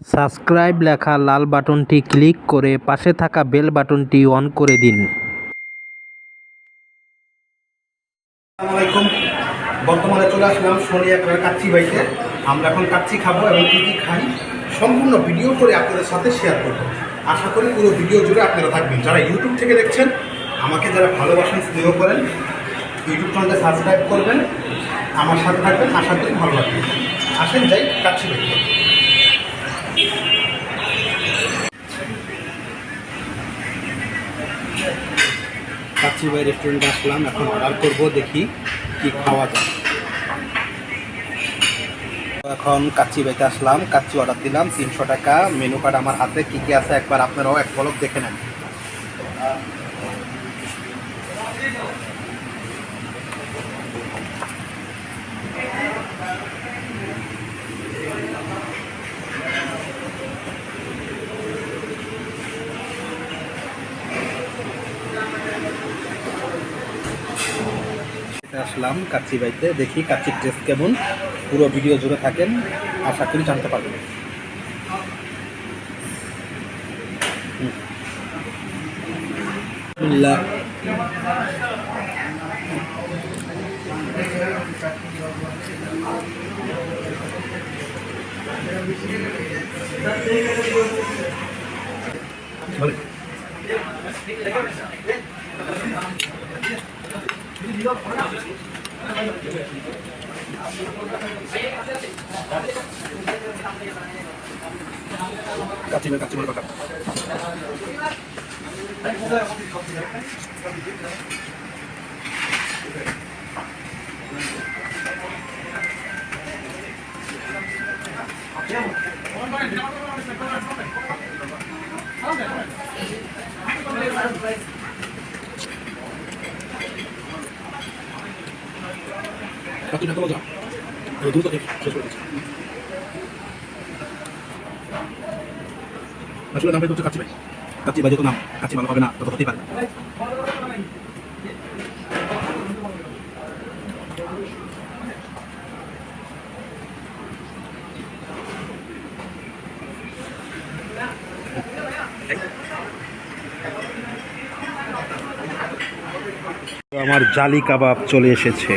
Subscribe লেখা লাল বাটনটি click করে পাশে থাকা বেল বাটনটি অন করে দিন। বর্তমানে চলে আসলাম একবার কাচ্চি বাইতে। আমরা এখন কাচ্চি খাব এবং কী কী খাই সম্পূর্ণ ভিডিও করে আপনাদের সাথে শেয়ার করব। আশা করি পুরো ভিডিও জুড়ে আপনারা থাকবেন। যারা ইউটিউব থেকে দেখছেন, আমাকে যারা ভালোবাসেন, স্নেহ করেন ইউটিউব চ্যানেলটা সাবস্ক্রাইব করবেন, আমার সাথে থাকবেন। আশা করি ভালো লাগবে। আসেন যাই কাচ্চি বাইতে। কাচ্চি ভাই রেস্টুরেন্টে আসলাম, এখন অর্ডার করব, দেখি কি খাওয়া যায়। এখন কাচ্চি বাইতে আসলাম, কাচ্চি অর্ডার দিলাম, তিনশো টাকা। মেনু কার্ড আমার হাতে, কি কি আছে একবার আপনারাও এক পলক দেখে নেন। আসলাম কাচ্চি বাইতে। দেখি কাচ্চির টেস্ট কেমন। পুরো ভিডিও জুড়ে থাকেন। আশা করি জানতে পারবেন। হুম। বিসমিল্লাহ। বলে। কাচ্চি বাই কাচ্চি বলে কথা আসলে নাম হচ্ছে কাচ্চি ভাই কাচ্চি ভাই নাম কাচ্চি ভালো হবে না তত হতেই পারে। আমার জালি কাবাব চলে এসেছে